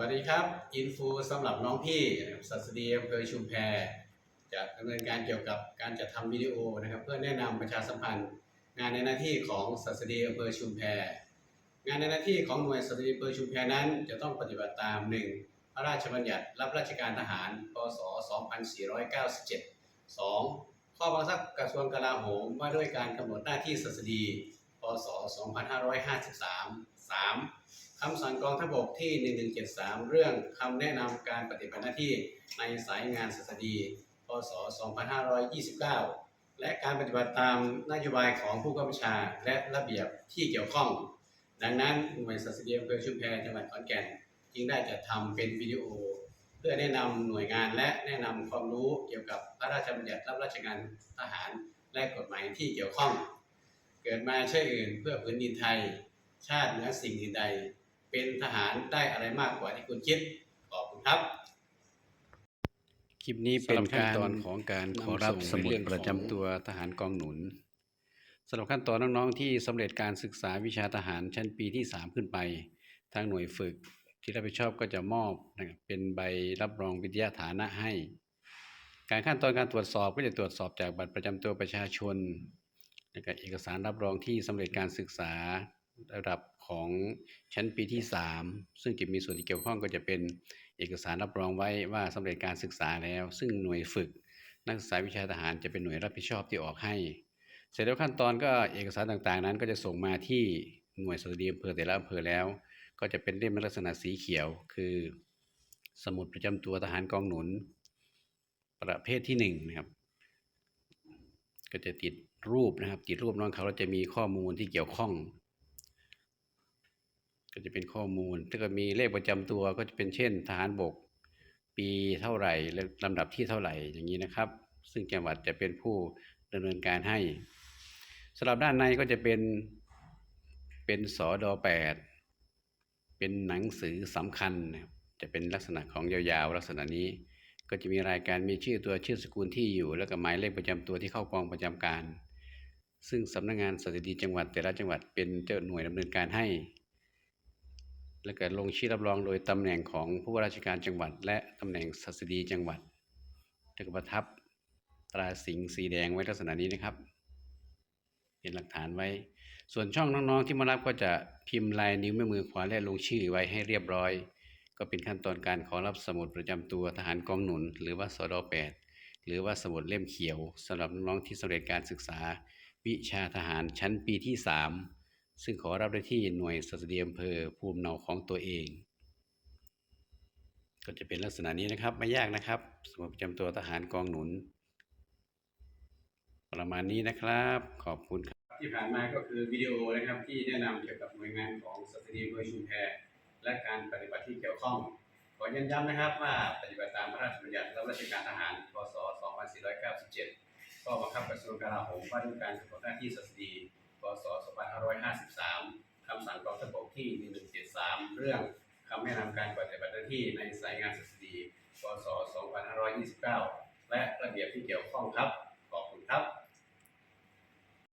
วัสดีครับ อินฟูสำหรับน้องพี่สัสดีอำเภอชุมแพจะดำเนินการเกี่ยวกับการจัดทำวิดีโอนะครับ เพื่อแนะนำประชาสัมพันธ์ งานในหน้าที่ของสัสดีอำเภอชุมแพงานในหน้าที่ของหน่วยสัสดีอำเภอชุมแพนั้น จะต้องปฏิบัติตาม 1. พระราชบัญญัติรับราชการทหารพศ 2497 2. ข้อบังคับกระทรวงกลาโหมว่าด้วยการกำหนดหน้าที่สัสดีพศ 2553 3. คำสั่งกองทัพบกที่ 1173 เรื่องคำแนะนำการปฏิบัติหน้าที่ในสายงานสัสดี พศ 2529 และการปฏิบัติตามนโยบายของผู้กำกับชาและระเบียบที่เกี่ยวข้อง ดังนั้นหน่วยสัสดีอำเภอชุมแพจังหวัดขอนแก่น จึงได้จัดทำเป็นวิดีโอ เพื่อแนะนำหน่วยงานและแนะนำความรู้เกี่ยวกับพระราชบัญญัติรับราชการทหารและกฎหมายที่เกี่ยวข้อง เกิดมาใช่อื่นเพื่อผืนดินไทยชาติเหนือสิ่งอื่นใด เป็นทหารได้อะไรมากกว่าที่คุณคิด ขอบคุณครับ คลิปนี้เป็นสำหรับขั้นการตอนของการนำขอรับส่งสมุดในเรื่องประจำของตัวทหารกองหนุนสำหรับขั้นตอนน้องๆที่สำเร็จการศึกษาวิชาทหารชั้นปีที่ 3 ขึ้นไป ทางหน่วยฝึกที่รับผิดชอบก็จะมอบนะครับเป็นใบรับรองวิทยาฐานะให้ การขั้นตอนการตรวจสอบก็จะตรวจสอบจากบัตรประจำตัวประชาชนแล้วก็เอกสารรับรองที่สำเร็จการศึกษา ระดับของชั้นปีที่ 3 ซึ่งจะมีส่วนที่เกี่ยวข้องก็จะเป็นเอกสารรับรองไว้ว่าสำเร็จการศึกษาแล้ว ซึ่งหน่วยฝึก นักศึกษาวิชาทหารจะเป็นหน่วยรับผิดชอบที่ออกให้ เสร็จแล้วขั้นตอนก็เอกสารต่างๆนั้น ก็จะส่งมาที่หน่วยสตรีอำเภอแต่ละอำเภอแล้ว ก็จะเป็นเล่มลักษณะสีเขียว คือ สมุดประจำตัวทหารกองหนุน ประเภทที่หนึ่งนะครับก็จะติดรูปนะครับติดรูปน้องเขาแล้วจะมีข้อมูลที่เกี่ยวข้อง ก็จะเป็นข้อมูล ถ้าเกิดมีเลขประจำตัวก็จะเป็นเช่น ทหารบก ปีเท่าไหร่และลำดับที่เท่าไหร่อย่างนี้นะครับ ซึ่งจังหวัดจะเป็นผู้ดำเนินการให้สำหรับด้านในก็จะเป็นเป็นสอดอแปดเป็นหนังสือสำคัญจะเป็นลักษณะของยาวๆ ลักษณะนี้ ก็จะมีรายการมีชื่อตัวชื่อสกุลที่อยู่ แล้วก็หมายเลขประจำตัวที่เข้ากองประจำการ ซึ่งสำนักงานสถิติจังหวัดแต่ละจังหวัดเป็นเจ้าหน่วยดำเนินการให้ แล้วก็ลงชื่อรับรองโดยตำแหน่งของผู้ว่าราชการจังหวัด และตำแหน่งศัสดีจังหวัดแล้วก็ประทับตราสิงห์สีแดงไว้ลักษณะนี้นะครับ เป็นหลักฐานไว้ ส่วนช่องน้องๆที่มารับก็จะพิมพ์ลายนิ้วแม่มือขวาและลงชื่อไว้ให้เรียบร้อย ก็เป็นขั้นตอนการขอรับสมุดประจำตัวทหารกองหนุน หรือว่าสด8หรือว่าสมุดเล่มเขียวสำหรับน้องๆที่สำเร็จการศึกษา วิชาทหารชั้นปีที่ 3 ซึ่งขอรับได้ที่หน่วยสัสดีอำเภอภูมิเนาของตัวเอง ก็จะเป็นลักษณะนี้นะครับไม่ยากนะครับสมุดประจำตัวทหารกองหนุน ประมาณนี้นะครับขอบคุณครับที่ผ่านมาก็คือวิดีโอนะครับที่แนะนำเกี่ยวกับหน่วยงานของสตรีอำเภอชุมแพและการปฏิบัติที่เกี่ยวข้องขอย้ำย้ำนะครับว่าปฏิบัติตามพระราชบัญญัติรับราชการทหารพศ 2497ข้อบังคับกระทรวงกลาโหมว่าด้วยการกำหนดหน้าที่สตรีพศ 2553 คำสั่งกองทัพบกที่ 1173 เรื่องคำแนะนำการปฏิบัติหน้าที่ในสายงานสตรีพศ2529 และระเบียบที่เกี่ยวข้องครับ